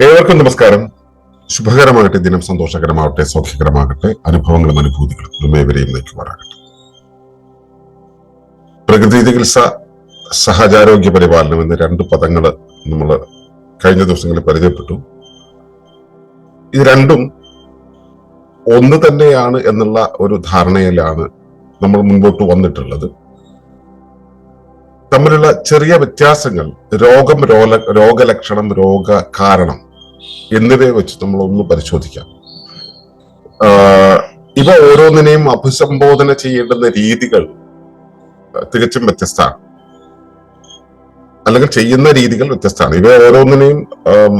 ഏവർക്കും നമസ്കാരം. ശുഭകരമാകട്ടെ ദിനം സന്തോഷകരമാകട്ടെ സൗഖ്യകരമാകട്ടെ അനുഭവങ്ങളും അനുഭൂതികളും നമ്മേവരെയും നയിക്കുമാറാകട്ടെ പ്രകൃതി ചികിത്സ സഹജാരോഗ്യ പരിപാലനം എന്ന രണ്ട് പദങ്ങൾ നമ്മൾ കഴിഞ്ഞ ദിവസങ്ങളിൽ പരിചയപ്പെട്ടു. ഇത് രണ്ടും ഒന്ന് തന്നെയാണ് എന്നുള്ള ഒരു ധാരണയിലാണ് നമ്മൾ മുൻപോട്ട് വന്നിട്ടുള്ളത്. തമ്മിലുള്ള ചെറിയ വ്യത്യാസങ്ങൾ രോഗം രോഗ രോഗലക്ഷണം രോഗ കാരണം എന്നിവയെ വെച്ച് നമ്മൾ ഒന്ന് പരിശോധിക്കാം ഇവ ഓരോന്നിനെയും അഭിസംബോധന ചെയ്യേണ്ടുന്ന രീതികൾ തികച്ചും വ്യത്യസ്തമാണ്. അല്ലെങ്കിൽ ചെയ്യുന്ന രീതികൾ വ്യത്യസ്തമാണ്. ഇവ ഓരോന്നിനെയും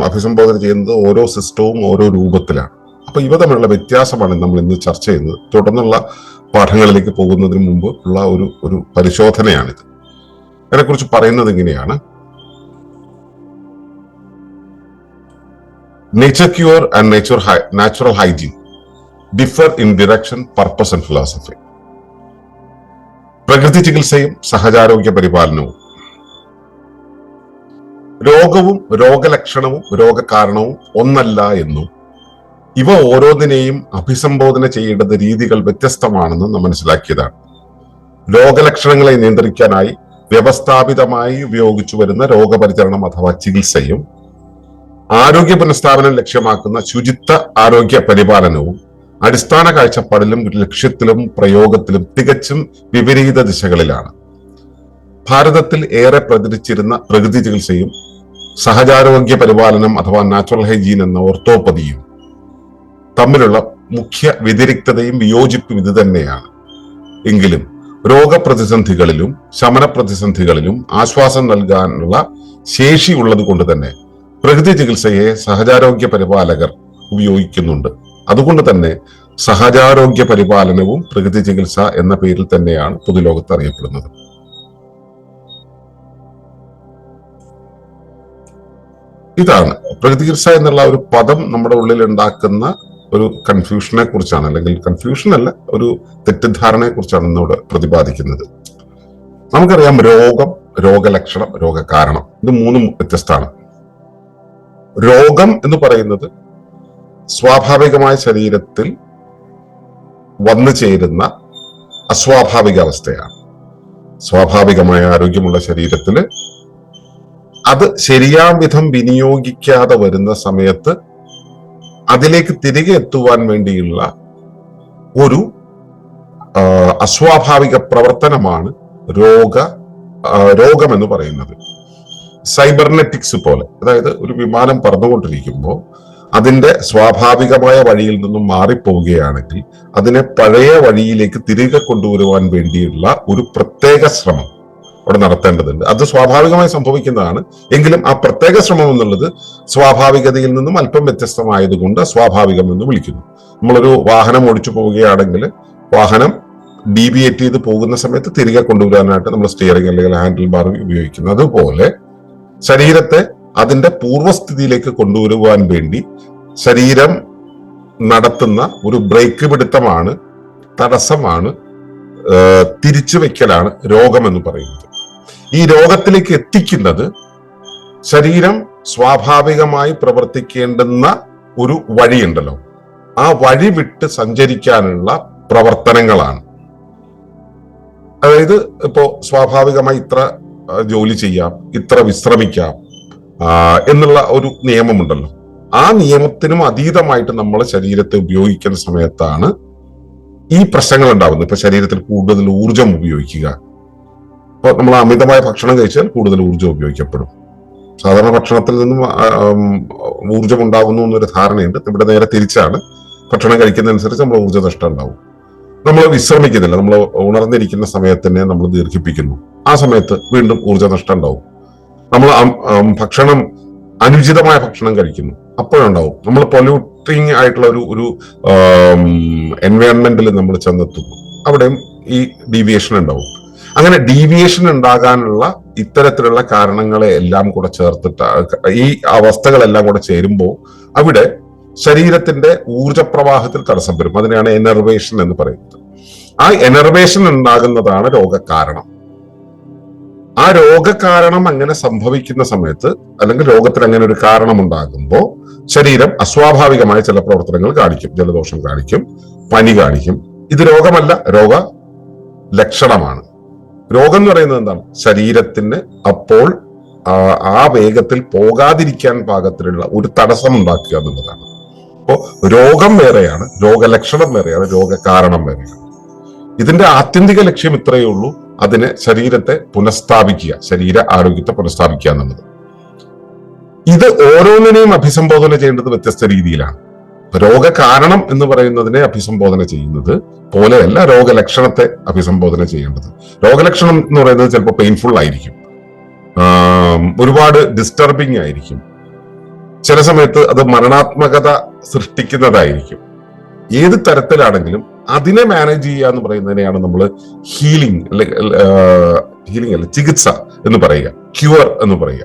അഭിസംബോധന ചെയ്യുന്നത് ഓരോ സിസ്റ്റവും ഓരോ രൂപത്തിലാണ്. അപ്പൊ ഇവ തമ്മിലുള്ള വ്യത്യാസമാണ് നമ്മൾ ഇന്ന് ചർച്ച ചെയ്യുന്നത്. തുടർന്നുള്ള പാഠങ്ങളിലേക്ക് പോകുന്നതിന് മുമ്പ് ഉള്ള ഒരു ഒരു പരിശോധനയാണിത്. അതിനെക്കുറിച്ച് പറയുന്നത് ഇങ്ങനെയാണ്. Nature cure and nature natural hygiene differ in direction purpose and philosophy പ്രകൃതി ചികിത്സയും സഹജാരോഗ്യ പരിപാലനവും. രോഗവും രോഗലക്ഷണവും രോഗകാരണവും ഒന്നല്ല എന്നും ഇവ ഓരോന്നിനെയും അഭിസംബോധന ചെയ്യേണ്ടത് രീതികൾ വ്യത്യസ്തമാണെന്നും നാം മനസ്സിലാക്കിയതാണ്. രോഗലക്ഷണങ്ങളെ നിയന്ത്രിക്കാനായി വ്യവസ്ഥാപിതമായി ഉപയോഗിച്ചു വരുന്ന രോഗപരിചരണം അഥവാ ചികിത്സയും ആരോഗ്യ പുനഃസ്ഥാപനം ലക്ഷ്യമാക്കുന്ന ശുചിത്വ ആരോഗ്യ പരിപാലനവും അടിസ്ഥാന കാഴ്ചപ്പാടിലും ലക്ഷ്യത്തിലും പ്രയോഗത്തിലും തികച്ചും വിപരീത ദിശകളിലാണ്. ഭാരതത്തിൽ ഏറെ പ്രചരിച്ചിരുന്ന പ്രകൃതി ചികിത്സയും സഹജാരോഗ്യ പരിപാലനം അഥവാ നാച്ചുറൽ ഹൈജീൻ എന്ന ഓർത്തോപ്പതിയും തമ്മിലുള്ള മുഖ്യ വ്യതിരിക്തതയും വിയോജിപ്പും ഇത് തന്നെയാണ്. എങ്കിലും രോഗപ്രതിസന്ധികളിലും ശമന പ്രതിസന്ധികളിലും ആശ്വാസം നൽകാനുള്ള ശേഷി ഉള്ളത് കൊണ്ട് തന്നെ പ്രകൃതി ചികിത്സയെ സഹജാരോഗ്യ പരിപാലകർ ഉപയോഗിക്കുന്നുണ്ട്. അതുകൊണ്ട് തന്നെ സഹജാരോഗ്യ പരിപാലനവും പ്രകൃതി ചികിത്സ എന്ന പേരിൽ തന്നെയാണ് പൊതുലോകത്ത് അറിയപ്പെടുന്നത്. ഇതാണ്. പ്രകൃതി ചികിത്സ എന്നുള്ള ഒരു പദം നമ്മുടെ ഉള്ളിൽ ഉണ്ടാക്കുന്ന ഒരു കൺഫ്യൂഷനെ കുറിച്ചാണ് അല്ലെങ്കിൽ കൺഫ്യൂഷൻ അല്ല ഒരു തെറ്റിദ്ധാരണയെ കുറിച്ചാണ് ഇന്നിവിടെ പ്രതിപാദിക്കുന്നത്. നമുക്കറിയാം രോഗം രോഗലക്ഷണം രോഗകാരണം. ഇത് മൂന്നും വ്യത്യസ്തമാണ്. രോഗം എന്ന് പറയുന്നത് സ്വാഭാവികമായ ശരീരത്തിൽ വന്നു ചേരുന്ന അസ്വാഭാവിക അവസ്ഥയാണ്. സ്വാഭാവികമായ ആരോഗ്യമുള്ള ശരീരത്തിൽ അത് ശരിയാം വിധം വിനിയോഗിക്കാതെ വരുന്ന സമയത്ത് അതിലേക്ക് തിരികെ എത്തുവാൻ വേണ്ടിയുള്ള ഒരു അസ്വാഭാവിക പ്രവർത്തനമാണ് രോഗ രോഗമെന്ന് പറയുന്നത്. സൈബർനെറ്റിക്സ് പോലെ. അതായത് ഒരു വിമാനം പറന്നുകൊണ്ടിരിക്കുമ്പോൾ അതിന്റെ സ്വാഭാവികമായ വഴിയിൽ നിന്നും മാറിപ്പോവുകയാണെങ്കിൽ അതിനെ പഴയ വഴിയിലേക്ക് തിരികെ കൊണ്ടുവരുവാൻ വേണ്ടിയുള്ള ഒരു പ്രത്യേക ശ്രമം അവിടെ നടത്തേണ്ടതുണ്ട്. അത് സ്വാഭാവികമായി സംഭവിക്കുന്നതാണ്. എങ്കിലും ആ പ്രത്യേക ശ്രമം എന്നുള്ളത് സ്വാഭാവികതയിൽ നിന്നും അല്പം വ്യത്യസ്തമായതുകൊണ്ട് സ്വാഭാവികം എന്ന് വിളിക്കുന്നു. നമ്മളൊരു വാഹനം ഓടിച്ചു പോവുകയാണെങ്കിൽ വാഹനം ഡീവിയേറ്റ് ചെയ്ത് പോകുന്ന സമയത്ത് തിരികെ കൊണ്ടുവരാനായിട്ട് നമ്മൾ സ്റ്റിയറിംഗ് അല്ലെങ്കിൽ ഹാൻഡിൽ ബാർ ഉപയോഗിക്കുന്നത് അതുപോലെ ശരീരത്തെ അതിന്റെ പൂർവസ്ഥിതിയിലേക്ക് കൊണ്ടുവരുവാൻ വേണ്ടി ശരീരം നടത്തുന്ന ഒരു ബ്രേക്ക് പിടുത്തമാണ് തടസ്സമാണ് തിരിച്ചു വെക്കലാണ് രോഗം എന്ന് പറയുന്നത്. ഈ രോഗത്തിലേക്ക് എത്തിക്കുന്നത് ശരീരം സ്വാഭാവികമായി പ്രവർത്തിക്കേണ്ടുന്ന ഒരു വഴിയുണ്ടല്ലോ. ആ വഴി വിട്ട് സഞ്ചരിക്കാനുള്ള പ്രവർത്തനങ്ങളാണ്. അതായത് ഇപ്പോ സ്വാഭാവികമായി ഇത്ര ജോലി ചെയ്യാം ഇത്ര വിശ്രമിക്കാം എന്നുള്ള ഒരു നിയമമുണ്ടല്ലോ. ആ നിയമത്തിനും അതീതമായിട്ട് നമ്മൾ ശരീരത്തെ ഉപയോഗിക്കുന്ന സമയത്താണ് ഈ പ്രശ്നങ്ങൾ ഉണ്ടാവുന്നത്. ഇപ്പൊ ശരീരത്തിൽ കൂടുതൽ ഊർജം ഉപയോഗിക്കുക. ഇപ്പൊ നമ്മൾ അമിതമായ ഭക്ഷണം കഴിച്ചാൽ കൂടുതൽ ഊർജം ഉപയോഗിക്കപ്പെടും. സാധാരണ ഭക്ഷണത്തിൽ നിന്നും ഊർജം ഉണ്ടാകുന്നു എന്നൊരു ധാരണയുണ്ട്. ഇവിടെ നേരെ തിരിച്ചാണ്. ഭക്ഷണം കഴിക്കുന്നതനുസരിച്ച് നമ്മൾ ഊർജ നഷ്ടം ഉണ്ടാവും. നമ്മൾ വിശ്രമിക്കുന്നില്ല. നമ്മൾ ഉണർന്നിരിക്കുന്ന സമയത്തിനെ നമ്മൾ ദീർഘിപ്പിക്കുന്നു. ആ സമയത്ത് വീണ്ടും ഊർജ നഷ്ടം ഉണ്ടാവും. നമ്മൾ ഭക്ഷണം അനുചിതമായ ഭക്ഷണം കഴിക്കുന്നു. അപ്പോഴുണ്ടാവും. നമ്മൾ പൊല്യൂട്ടിങ് ആയിട്ടുള്ള ഒരു ഒരു എൻവയോൺമെന്റിൽ നമ്മൾ ചെന്നെത്തുന്നു. അവിടെയും ഈ ഡീവിയേഷൻ ഉണ്ടാവും. അങ്ങനെ ഡീവിയേഷൻ ഉണ്ടാകാനുള്ള ഇത്തരത്തിലുള്ള കാരണങ്ങളെ എല്ലാം കൂടെ ചേർത്തിട്ട് ഈ അവസ്ഥകളെല്ലാം കൂടെ ചേരുമ്പോൾ അവിടെ ശരീരത്തിന്റെ ഊർജപ്രവാഹത്തിൽ തടസ്സം വരും. അതിനെയാണ് എനർവേഷൻ എന്ന് പറയുന്നത്. ആ എനർവേഷൻ ഉണ്ടാകുന്നതാണ് രോഗകാരണം. ആ രോഗകാരണം അങ്ങനെ സംഭവിക്കുന്ന സമയത്ത് അല്ലെങ്കിൽ രോഗത്തിന് അങ്ങനെ ഒരു കാരണം ഉണ്ടാകുമ്പോൾ ശരീരം അസ്വാഭാവികമായ ചില പ്രവർത്തനങ്ങൾ കാണിക്കും ജലദോഷം കാണിക്കും പനി കാണിക്കും. ഇത് രോഗമല്ല രോഗ ലക്ഷണമാണ്. രോഗം എന്ന് പറയുന്നത് എന്താണ്? ശരീരത്തിന് അപ്പോൾ ആ, വേഗത്തിൽ പോകാതിരിക്കാൻ പാകത്തിലുള്ള ഒരു തടസ്സം ഉണ്ടാക്കുക എന്നുള്ളതാണ്. അപ്പോ രോഗം വേറെയാണ് രോഗലക്ഷണം വേറെയാണ് രോഗകാരണം വേറെയാണ്. ഇതിന്റെ ആത്യന്തിക ലക്ഷ്യം ഇത്രയേ ഉള്ളൂ. അതിനെ ശരീരത്തെ പുനഃസ്ഥാപിക്കുക ശരീര ആരോഗ്യത്തെ പുനഃസ്ഥാപിക്കുക എന്നുള്ളത്. ഇത് ഓരോന്നിനെയും അഭിസംബോധന ചെയ്യേണ്ടത് വ്യത്യസ്ത രീതിയിലാണ്. രോഗകാരണം എന്ന് പറയുന്നതിനെ അഭിസംബോധന ചെയ്യുന്നത് പോലെയല്ല രോഗലക്ഷണത്തെ അഭിസംബോധന ചെയ്യേണ്ടത്. രോഗലക്ഷണം എന്ന് പറയുന്നത് ചിലപ്പോൾ പെയിൻഫുൾ ആയിരിക്കും. ഒരുപാട് ഡിസ്റ്റർബിംഗ് ആയിരിക്കും. ചില സമയത്ത് അത് മരണാത്മകത സൃഷ്ടിക്കുന്നതായിരിക്കും. ഏത് തരത്തിലാണെങ്കിലും അതിനെ മാനേജ് ചെയ്യുക എന്ന് പറയുന്നതിനെയാണ് നമ്മൾ ഹീലിംഗ് ഹീലിംഗ് അല്ല ചികിത്സ എന്ന് പറയുക. ക്യൂർ എന്ന് പറയുക.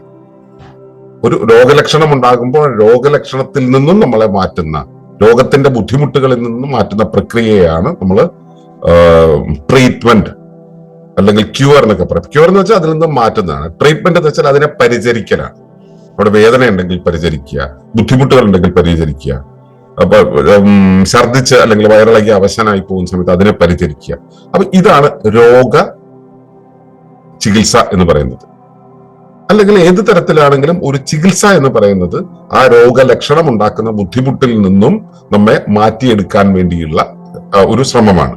ഒരു രോഗലക്ഷണം ഉണ്ടാകുമ്പോൾ രോഗലക്ഷണത്തിൽ നിന്നും നമ്മളെ മാറ്റുന്ന രോഗത്തിന്റെ ബുദ്ധിമുട്ടുകളിൽ നിന്നും മാറ്റുന്ന പ്രക്രിയയാണ് നമ്മൾ ട്രീറ്റ്മെന്റ് അല്ലെങ്കിൽ ക്യൂർ എന്നൊക്കെ പറയും. ക്യൂർ എന്ന് വെച്ചാൽ അതിൽ നിന്നും മാറ്റുന്നതാണ്. ട്രീറ്റ്മെന്റ് എന്ന് വെച്ചാൽ അതിനെ പരിചരിക്കലാണ്. അവിടെ വേദന ഉണ്ടെങ്കിൽ പരിചരിക്കുക ബുദ്ധിമുട്ടുകൾ ഉണ്ടെങ്കിൽ പരിചരിക്കുക അപ്പൊ ഛർദിച്ച് അല്ലെങ്കിൽ വയറിളകി അവശനായി പോകുന്ന സമയത്ത് അതിനെ പരിചരിക്കുക. അപ്പൊ ഇതാണ് രോഗ ചികിത്സ എന്ന് പറയുന്നത്. അല്ലെങ്കിൽ ഏത് തരത്തിലാണെങ്കിലും ഒരു ചികിത്സ എന്ന് പറയുന്നത് ആ രോഗലക്ഷണം ഉണ്ടാക്കുന്ന ബുദ്ധിമുട്ടിൽ നിന്നും നമ്മെ മാറ്റിയെടുക്കാൻ വേണ്ടിയുള്ള ഒരു ശ്രമമാണ്.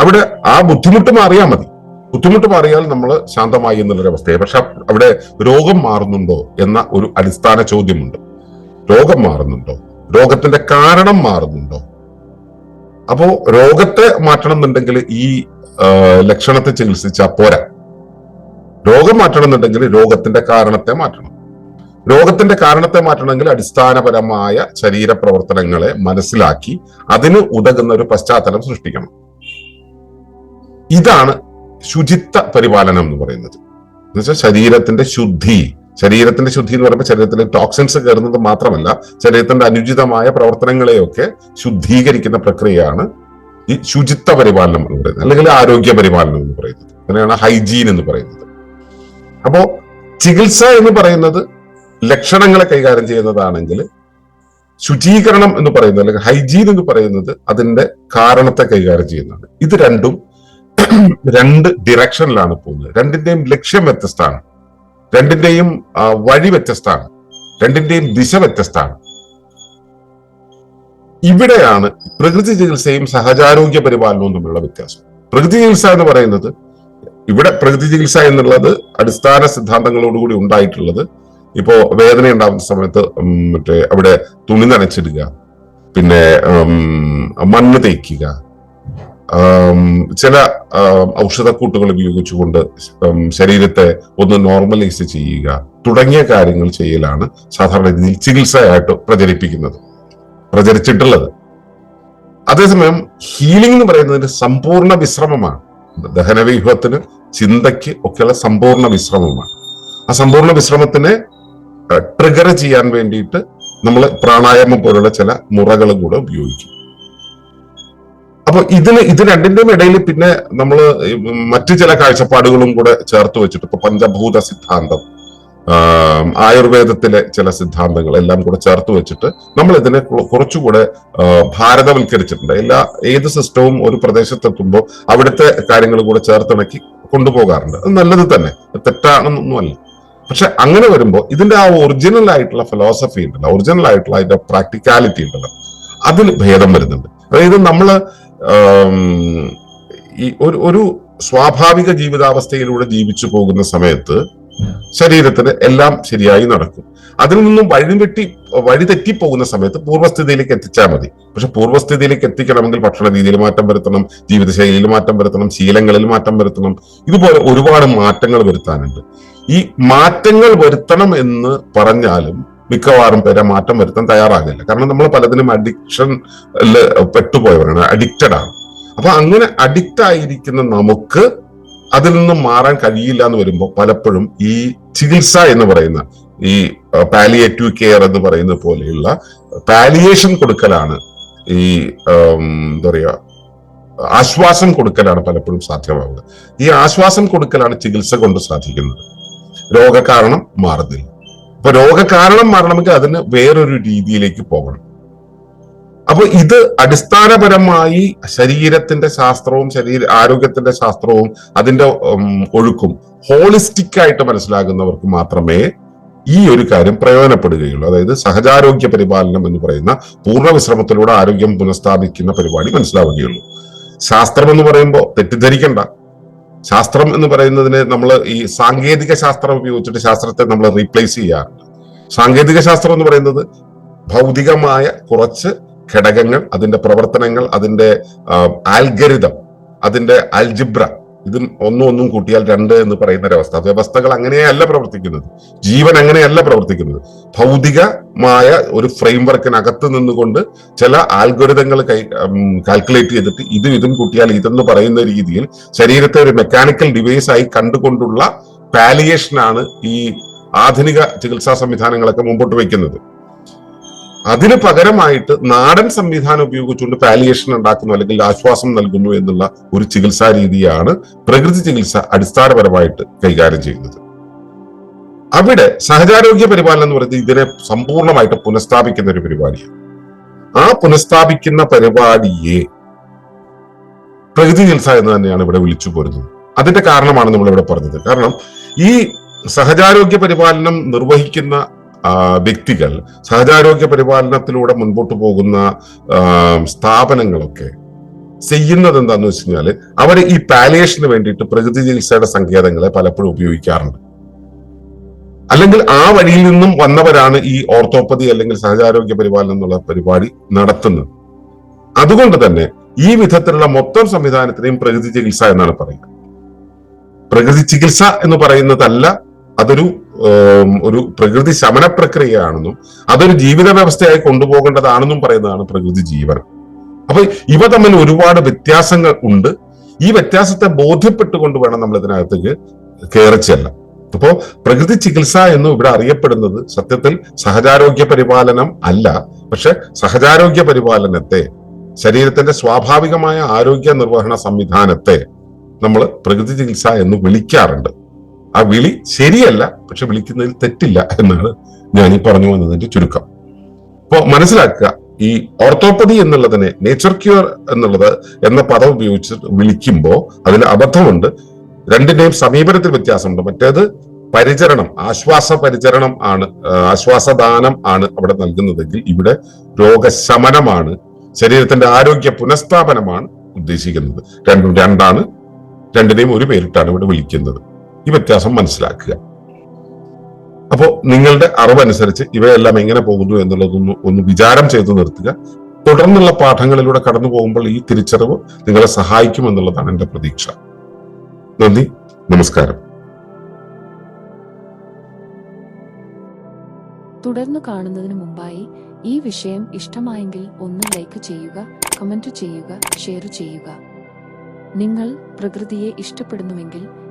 അവിടെ ആ ബുദ്ധിമുട്ട് മാറിയാൽ മതി. ബുദ്ധിമുട്ട് മാറിയാൽ നമ്മൾ ശാന്തമായി എന്നുള്ളൊരു അവസ്ഥയെ പക്ഷെ അവിടെ രോഗം മാറുന്നുണ്ടോ എന്ന ഒരു അടിസ്ഥാന ചോദ്യമുണ്ട്. രോഗം മാറുന്നുണ്ടോ? രോഗത്തിന്റെ കാരണം മാറുന്നുണ്ടോ? അപ്പോ രോഗത്തെ മാറ്റണം എന്നുണ്ടെങ്കിൽ ഈ ലക്ഷണത്തെ ചികിത്സിച്ചാൽ പോരാ. രോഗം മാറ്റണം എന്നുണ്ടെങ്കിൽ രോഗത്തിന്റെ കാരണത്തെ മാറ്റണം. രോഗത്തിന്റെ കാരണത്തെ മാറ്റണമെങ്കിൽ അടിസ്ഥാനപരമായ ശരീര പ്രവർത്തനങ്ങളെ മനസ്സിലാക്കി അതിന് ഉതകുന്ന ഒരു പശ്ചാത്തലം സൃഷ്ടിക്കണം. ഇതാണ് ശുചിത്വ പരിപാലനം എന്ന് പറയുന്നത്. എന്നുവെച്ചാൽ ശരീരത്തിന്റെ ശുദ്ധി ശരീരത്തിന്റെ ശുദ്ധി എന്ന് പറയുമ്പോൾ ശരീരത്തിലെ ടോക്സിൻസ് കയറുന്നത് മാത്രമല്ല ശരീരത്തിന്റെ അനുചിതമായ പ്രവർത്തനങ്ങളെയൊക്കെ ശുദ്ധീകരിക്കുന്ന പ്രക്രിയയാണ് ഈ ശുചിത്വ പരിപാലനം എന്ന് പറയുന്നത് അല്ലെങ്കിൽ ആരോഗ്യ പരിപാലനം എന്ന് പറയുന്നത്. അങ്ങനെയാണ് ഹൈജീൻ എന്ന് പറയുന്നത്. അപ്പോ ചികിത്സ എന്ന് പറയുന്നത് ലക്ഷണങ്ങളെ കൈകാര്യം ചെയ്യുന്നതാണെങ്കിൽ ശുചീകരണം എന്ന് പറയുന്നത് അല്ലെങ്കിൽ ഹൈജീൻ എന്ന് പറയുന്നത് അതിന്റെ കാരണത്തെ കൈകാര്യം ചെയ്യുന്നതാണ്. ഇത് രണ്ടും രണ്ട് ഡിറക്ഷനിലാണ് പോകുന്നത്. രണ്ടിന്റെയും ലക്ഷ്യം വ്യത്യസ്തമാണ്. രണ്ടിന്റെയും വഴി വ്യത്യസ്തമാണ്. രണ്ടിന്റെയും ദിശ വ്യത്യസ്തമാണ്. ഇവിടെയാണ് പ്രകൃതി ചികിത്സയും സഹജാരോഗ്യ പരിപാലനവും തമ്മിലുള്ള വ്യത്യാസം. പ്രകൃതി ചികിത്സ എന്ന് പറയുന്നത് ഇവിടെ പ്രകൃതി ചികിത്സ എന്നുള്ളത് അടിസ്ഥാന സിദ്ധാന്തങ്ങളോടുകൂടി ഉണ്ടായിട്ടുള്ളത്. ഇപ്പോ വേദന ഉണ്ടാകുന്ന സമയത്ത് മറ്റേ അവിടെ തുണി നനച്ചിടുക പിന്നെ മണ്ണ് തേക്കുക ചില ഔഷധക്കൂട്ടുകൾ ഉപയോഗിച്ചുകൊണ്ട് ശരീരത്തെ ഒന്ന് നോർമലൈസ് ചെയ്യുക തുടങ്ങിയ കാര്യങ്ങൾ ചെയ്യലാണ് സാധാരണ രീതിയിൽ ചികിത്സയായിട്ട് പ്രചരിപ്പിക്കുന്നത് പ്രചരിച്ചിട്ടുള്ളത്. അതേസമയം ഹീലിംഗ് എന്ന് പറയുന്നതിന് സമ്പൂർണ വിശ്രമമാണ്. ദഹനവ്യൂഹത്തിന് ചിന്തയ്ക്ക് ഒക്കെയുള്ള സമ്പൂർണ വിശ്രമമാണ്. ആ സമ്പൂർണ വിശ്രമത്തിനെ ട്രിഗർ ചെയ്യാൻ വേണ്ടിയിട്ട് നമ്മൾ പ്രാണായാമം പോലുള്ള ചില മുറകളും കൂടെ ഉപയോഗിക്കും. അപ്പൊ ഇതിന് ഇത് രണ്ടിന്റെയും ഇടയിൽ പിന്നെ നമ്മൾ മറ്റു ചില കാഴ്ചപ്പാടുകളും കൂടെ ചേർത്ത് വെച്ചിട്ട് ഇപ്പൊ പഞ്ചഭൂത സിദ്ധാന്തം ആയുർവേദത്തിലെ ചില സിദ്ധാന്തങ്ങൾ എല്ലാം കൂടെ ചേർത്ത് വെച്ചിട്ട് നമ്മൾ ഇതിനെ കുറച്ചുകൂടെ ഭാരതവൽക്കരിച്ചിട്ടുണ്ട്. എല്ലാ ഏത് സിസ്റ്റവും ഒരു പ്രദേശത്തെത്തുമ്പോൾ അവിടുത്തെ കാര്യങ്ങൾ കൂടെ ചേർത്തിണക്കി കൊണ്ടുപോകാറുണ്ട്. അത് നല്ലത് തന്നെ. തെറ്റാണെന്നൊന്നുമല്ല. പക്ഷെ അങ്ങനെ വരുമ്പോൾ ഇതിന്റെ ആ ഒറിജിനൽ ആയിട്ടുള്ള ഫിലോസഫി ഉണ്ടല്ലോ. ഒറിജിനൽ ആയിട്ടുള്ള അതിന്റെ പ്രാക്ടിക്കാലിറ്റി ഉണ്ടല്ലോ. അതിൽ ഭേദം വരുന്നുണ്ട്. അതായത് നമ്മൾ ആം, ഈ ഒരു ഒരു സ്വാഭാവിക ജീവിതാവസ്ഥയിലൂടെ ജീവിച്ചു പോകുന്ന സമയത്ത് ശരീരത്തിന് എല്ലാം ശരിയായി നടക്കും. അതിൽ നിന്നും വഴിവെട്ടി വഴി തെറ്റിപ്പോകുന്ന സമയത്ത് പൂർവസ്ഥിതിയിലേക്ക് എത്തിച്ചാൽ മതി. പക്ഷെ പൂർവസ്ഥിതിയിലേക്ക് എത്തിക്കണമെങ്കിൽ ഭക്ഷണ രീതിയിൽ മാറ്റം വരുത്തണം ജീവിതശൈലിയിൽ മാറ്റം വരുത്തണം ശീലങ്ങളിൽ മാറ്റം വരുത്തണം. ഇതുപോലെ ഒരുപാട് മാറ്റങ്ങൾ വരുത്താനുണ്ട്. ഈ മാറ്റങ്ങൾ വരുത്തണം എന്ന് പറഞ്ഞാലും മിക്കവാറും പേരെ മാറ്റം വരുത്താൻ തയ്യാറാകില്ല. കാരണം നമ്മൾ പലതിനും അഡിക്ഷൻ പെട്ടുപോയവരാണ് അഡിക്റ്റഡ് ആണ്. അപ്പൊ അങ്ങനെ അഡിക്റ്റ് ആയിരിക്കുന്ന നമുക്ക് അതിൽ നിന്നും മാറാൻ കഴിയില്ല എന്ന് വരുമ്പോൾ പലപ്പോഴും ഈ ചികിത്സ എന്ന് പറയുന്ന ഈ പാലിയേറ്റീവ് കെയർ എന്ന് പറയുന്ന പോലെയുള്ള പാലിയേഷൻ കൊടുക്കലാണ് ഈ എന്താ പറയുക ആശ്വാസം കൊടുക്കലാണ് പലപ്പോഴും സാധ്യമാവുന്നത്. ഈ ആശ്വാസം കൊടുക്കലാണ് ചികിത്സ കൊണ്ട് സാധിക്കുന്നത്. രോഗകാരണം മാറുന്നില്ല. അപ്പൊ രോഗകാരണം മാറണമെങ്കിൽ അതിന് വേറൊരു രീതിയിലേക്ക് പോകണം. അപ്പൊ ഇത് അടിസ്ഥാനപരമായി ശരീരത്തിന്റെ ശാസ്ത്രവും ശരീര ആരോഗ്യത്തിന്റെ ശാസ്ത്രവും അതിന്റെ ഒഴുക്കും ഹോളിസ്റ്റിക് ആയിട്ട് മനസ്സിലാകുന്നവർക്ക് മാത്രമേ ഈ ഒരു കാര്യം പ്രയോജനപ്പെടുകയുള്ളൂ. അതായത് സഹജാരോഗ്യ പരിപാലനം എന്ന് പറയുന്ന പൂർണ വിശ്രമത്തിലൂടെ ആരോഗ്യം പുനഃസ്ഥാപിക്കുന്ന പരിപാടി മനസ്സിലാവുകയുള്ളൂ. ശാസ്ത്രം എന്ന് പറയുമ്പോൾ തെറ്റിദ്ധരിക്കണ്ട. ശാസ്ത്രം എന്ന് പറയുന്നതിന് നമ്മൾ ഈ സാങ്കേതിക ശാസ്ത്രം ഉപയോഗിച്ചിട്ട് ശാസ്ത്രത്തെ നമ്മൾ റീപ്ലേസ് ചെയ്യാറുണ്ട്. സാങ്കേതിക ശാസ്ത്രം എന്ന് പറയുന്നത് ഭൗതികമായ കുറച്ച് ഘടകങ്ങൾ അതിന്റെ പ്രവർത്തനങ്ങൾ അതിന്റെ ആൽഗരിതം അതിന്റെ അൽജിബ്ര ഇതും ഒന്നും ഒന്നും കൂട്ടിയാൽ രണ്ട് എന്ന് പറയുന്ന ഒരവസ്ഥ വ്യവസ്ഥകൾ അങ്ങനെയല്ല പ്രവർത്തിക്കുന്നത്. ജീവൻ അങ്ങനെയല്ല പ്രവർത്തിക്കുന്നത്. ഭൗതികമായ ഒരു ഫ്രെയിം വർക്കിനകത്ത് നിന്നുകൊണ്ട് ചില ആൽഗുരിതങ്ങൾ കൈ കാൽക്കുലേറ്റ് ചെയ്തിട്ട് ഇതും ഇതും കൂട്ടിയാൽ ഇതെന്ന് പറയുന്ന രീതിയിൽ ശരീരത്തെ ഒരു മെക്കാനിക്കൽ ഡിവൈസ് ആയി കണ്ടുകൊണ്ടുള്ള പാലിയേഷനാണ് ഈ ആധുനിക ചികിത്സാ സംവിധാനങ്ങളൊക്കെ മുമ്പോട്ട് വയ്ക്കുന്നത്. അതിന് പകരമായിട്ട് നാടൻ സംവിധാനം ഉപയോഗിച്ചുകൊണ്ട് പാലിയേഷൻ ഉണ്ടാക്കുന്നു അല്ലെങ്കിൽ ആശ്വാസം നൽകുന്നു എന്നുള്ള ഒരു ചികിത്സാ രീതിയാണ് പ്രകൃതി ചികിത്സ അടിസ്ഥാനപരമായിട്ട് കൈകാര്യം ചെയ്യുന്നത്. അവിടെ സഹജാരോഗ്യ പരിപാലനം എന്ന് പറയുന്നത് ഇതിനെ സമ്പൂർണമായിട്ട് പുനഃസ്ഥാപിക്കുന്ന ഒരു പരിപാടിയാണ്. ആ പുനഃസ്ഥാപിക്കുന്ന പരിപാടിയെ പ്രകൃതി ചികിത്സ എന്ന് തന്നെയാണ് ഇവിടെ വിളിച്ചു പോരുന്നത്. അതിന്റെ കാരണമാണ് നമ്മൾ ഇവിടെ പറഞ്ഞത്. കാരണം ഈ സഹജാരോഗ്യ പരിപാലനം നിർവഹിക്കുന്ന വ്യക്തികൾ സഹജാരോഗ്യ പരിപാലനത്തിലൂടെ മുൻപോട്ട് പോകുന്ന സ്ഥാപനങ്ങളൊക്കെ ചെയ്യുന്നത് എന്താന്ന് വെച്ച് കഴിഞ്ഞാൽ അവർ ഈ പാലിയേഷന് വേണ്ടിയിട്ട് പ്രകൃതി ചികിത്സയുടെ സങ്കേതങ്ങളെ പലപ്പോഴും ഉപയോഗിക്കാറുണ്ട്. അല്ലെങ്കിൽ ആ വഴിയിൽ നിന്നും വന്നവരാണ് ഈ ഓർത്തോപ്പതി അല്ലെങ്കിൽ സഹജാരോഗ്യ പരിപാലനം എന്നുള്ള പരിപാടി നടത്തുന്നത്. അതുകൊണ്ട് തന്നെ ഈ വിധത്തിലുള്ള മൊത്തം സംവിധാനത്തിനെയും പ്രകൃതി ചികിത്സ എന്നാണ് പറയുന്നത്. പ്രകൃതി ചികിത്സ എന്ന് പറയുന്നതല്ല അതൊരു ഒരു പ്രകൃതി ശമന പ്രക്രിയയാണെന്നും അതൊരു ജീവിത വ്യവസ്ഥയായി കൊണ്ടുപോകേണ്ടതാണെന്നും പറയുന്നതാണ് പ്രകൃതി ജീവനം അപ്പൊ ഇവ തമ്മിൽ ഒരുപാട് വ്യത്യാസങ്ങൾ ഉണ്ട്. ഈ വ്യത്യാസത്തെ ബോധ്യപ്പെട്ടുകൊണ്ട് വേണം നമ്മൾ ഇതിനകത്തേക്ക് കയറി ചെല്ലാം. അപ്പോ പ്രകൃതി ചികിത്സ എന്ന് ഇവിടെ അറിയപ്പെടുന്നത് സത്യത്തിൽ സഹജാരോഗ്യ പരിപാലനം അല്ല. പക്ഷെ സഹജാരോഗ്യ പരിപാലനത്തെ ശരീരത്തിന്റെ സ്വാഭാവികമായ ആരോഗ്യ നിർവഹണ സംവിധാനത്തെ നമ്മൾ പ്രകൃതി ചികിത്സ എന്ന് വിളിക്കാറുണ്ട്. ആ വിളി ശരിയല്ല പക്ഷെ വിളിക്കുന്നതിൽ തെറ്റില്ല എന്നാണ് ഞാൻ ഈ പറഞ്ഞു വന്നതിന്റെ ചുരുക്കം. അപ്പോ മനസ്സിലാക്കുക ഈ ഓർത്തോപ്പതി എന്നുള്ളതിനെ നേച്ചർ ക്യൂർ എന്നുള്ളത് എന്ന പദം ഉപയോഗിച്ച് വിളിക്കുമ്പോൾ അതിൽ അബദ്ധമുണ്ട്. രണ്ടിന്റെയും സമീപനത്തിൽ വ്യത്യാസമുണ്ട്. മറ്റേത് പരിചരണം ആശ്വാസ പരിചരണം ആണ് ആശ്വാസദാനം ആണ് അവിടെ നൽകുന്നതെങ്കിൽ ഇവിടെ രോഗശമനമാണ് ശരീരത്തിന്റെ ആരോഗ്യ പുനഃസ്ഥാപനമാണ് ഉദ്ദേശിക്കുന്നത്. രണ്ടും രണ്ടാണ് രണ്ടിനെയും ഒരു പേരിട്ടാണ് ഇവിടെ വിളിക്കുന്നത്. ഈ വ്യത്യാസം മനസ്സിലാക്കുക. അപ്പോ നിങ്ങളുടെ അറിവനുസരിച്ച് ഇവയെല്ലാം എങ്ങനെ പോകുന്നു എന്നുള്ളതൊന്ന് ഒന്ന് വിചാരം ചെയ്തു നിർത്തുക. തുടർന്നുള്ള പാഠങ്ങളിലൂടെ കടന്നു പോകുമ്പോൾ ഈ തിരിച്ചറിവ് നിങ്ങളെ സഹായിക്കുമെന്നുള്ളതാണ് എന്റെ പ്രതീക്ഷ. നന്ദി. നമസ്കാരം. തുടർന്ന് കാണുന്നതിന് മുമ്പായി ഈ വിഷയം ഇഷ്ടമായെങ്കിൽ ഒന്ന് ലൈക്ക് ചെയ്യുക കമന്റ് ചെയ്യുക ഷെയർ ചെയ്യുക. നിങ്ങൾ പ്രകൃതിയെ ഇഷ്ടപ്പെടുന്നുവെങ്കിൽ